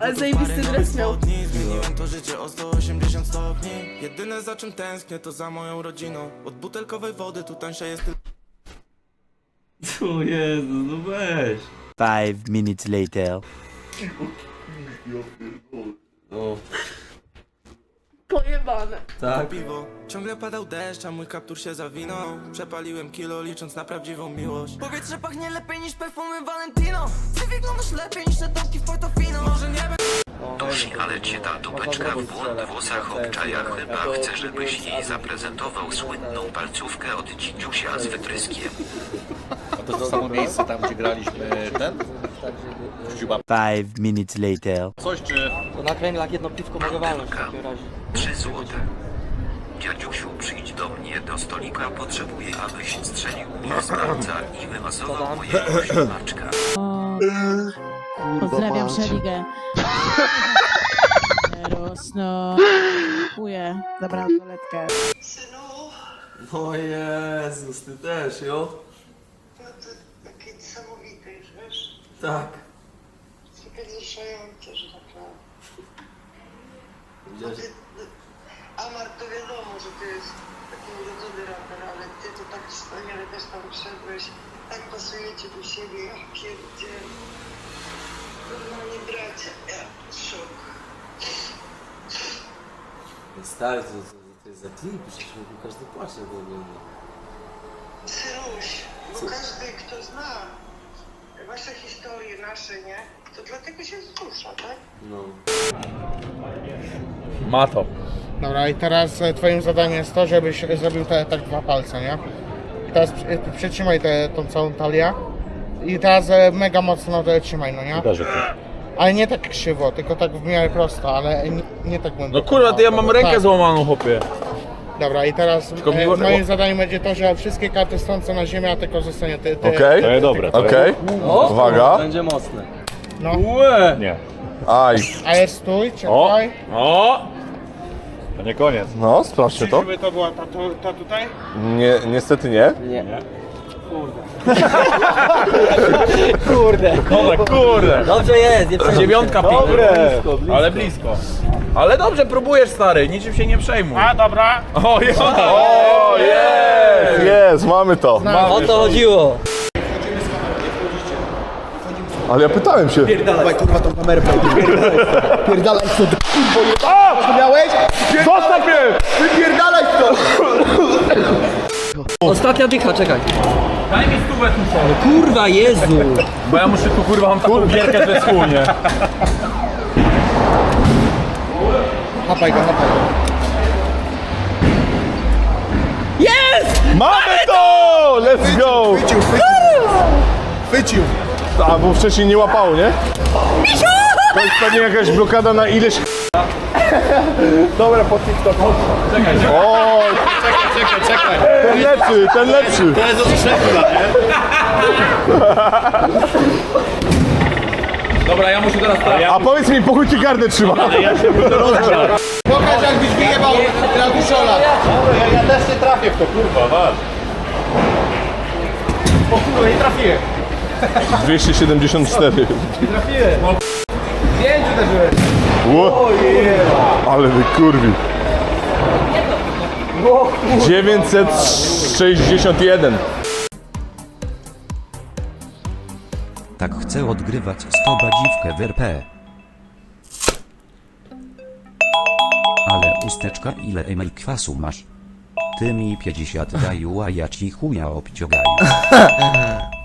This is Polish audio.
Ale zajebisty dres miał. Dni zmieniłem to życie o 180 stopni Jedyne za czym tęsknię to za moją rodziną Od butelkowej wody tu tańsza jest tylko O Jezu, no weź. Five minutes later. Tak. piwo Ciągle padał deszcz, a mój kaptur się zawinął Przepaliłem kilo licząc na prawdziwą miłość Powietrze pachnie lepiej niż perfumy Valentino Ty wyglądasz lepiej niż te domki w Portofino Może nie Dusi, ale cię ta dupeczka w błąd włosach obczaja chyba chce, żebyś jej zaprezentował słynną palcówkę od dzidziusia z wytryskiem. To to samo miejsce tam, gdzie graliśmy ten? Five minutes later. Coś czy... To na kręglach jedno piwko mogę walnąć w takim razie. 3 złote. Dziadziusiu, przyjdź do mnie do stolika, potrzebuję, abyś strzelił mnie z palca i wymasował mojego ślimaczka. Pozdrawiam Szeligę. Rosno. Dziękuję za bransoletkę. O Jezus, ty też, jo? Takie niesamowite już, wiesz? Tak. Takie wzruszające, że tak powiem. Widziałeś? Ty, to że to jest taki urodzony raper, ale ty to tak wspaniale też tam wszedłeś. Tak pasujecie do siebie, ja pierdzie. Normalnie bracia, ja szok. Stary, to, to, to jest za klip, przecież mógł każdy płacze do ogląda. Syruś, bo każdy, kto zna wasze historie nasze, nie? To dlatego się wzrusza, tak? No. Ma to. Dobra, i teraz e, twoim zadaniem jest to, żebyś zrobił te tak dwa palce, nie? I teraz przy- przytrzymaj te, tą całą talię. I teraz e, mega mocno to trzymaj, no nie? Ale nie tak krzywo, tylko tak w miarę prosto, ale nie, nie tak głęboko. No kurwa, to ja mam rękę Tak. złamaną, chłopie. Dobra, i teraz Tylko e, miło- moim zadaniem będzie to, że wszystkie karty strącą na ziemię, a tylko zostanie ty. ty Okej. ty- dobra. ty- Okej. Uwaga. Będzie mocne. No, Łe. Nie. Aj. ale stój, czekaj. O! To nie koniec. No, sprawdźcie to. Żeby to była ta, ta tutaj? Nie, niestety nie. Nie. Kurde. Dobra, kurde. Dobrze jest, nie Dziewiątka pik. Dobre. Blisko, blisko. Ale blisko. Ale dobrze próbujesz, stary, niczym się nie przejmuj. A, dobra. O, jest! O, jest! Jest, mamy to. O to chodziło. Ale ja pytałem się. Dawaj, kurwa, tą kamerę Pierdalaj w to, kurwo, je... Rozumiałeś? Zostaw mnie! Wypierdalaj to! Ostatnia dycha, czekaj. Daj mi stówę tu Kurwa, Jezu. Bo ja muszę tu kurwa, mam taką gierkę, że słonie. Hapaj go, hapaj go. Mamy to! Let's go! Chwycił, chwycił. Chwycił. A, bo wcześniej nie łapało, nie? To jest pewnie jakaś blokada na ileś... Dobra, po TikToku. Czekaj, czekaj. O! Czekaj, czekaj, czekaj. Ten lepszy, ten lepszy. To jest od nie? Dobra, ja muszę teraz... A powiedz mi, po chuj ci gardę trzyma. Pokaż jakbyś wyjebał na duszola. Ja też nie trafię w to, kurwa, was. O kurwa, nie trafiłem. 274. Pięciu też byłeś. Ale wy kurwi. 961. Tak chcę odgrywać 100 badziwkę w RP. Ale usteczka ile emel kwasu masz? Ty mi 50 daju, a ja ci chuja obciogaju.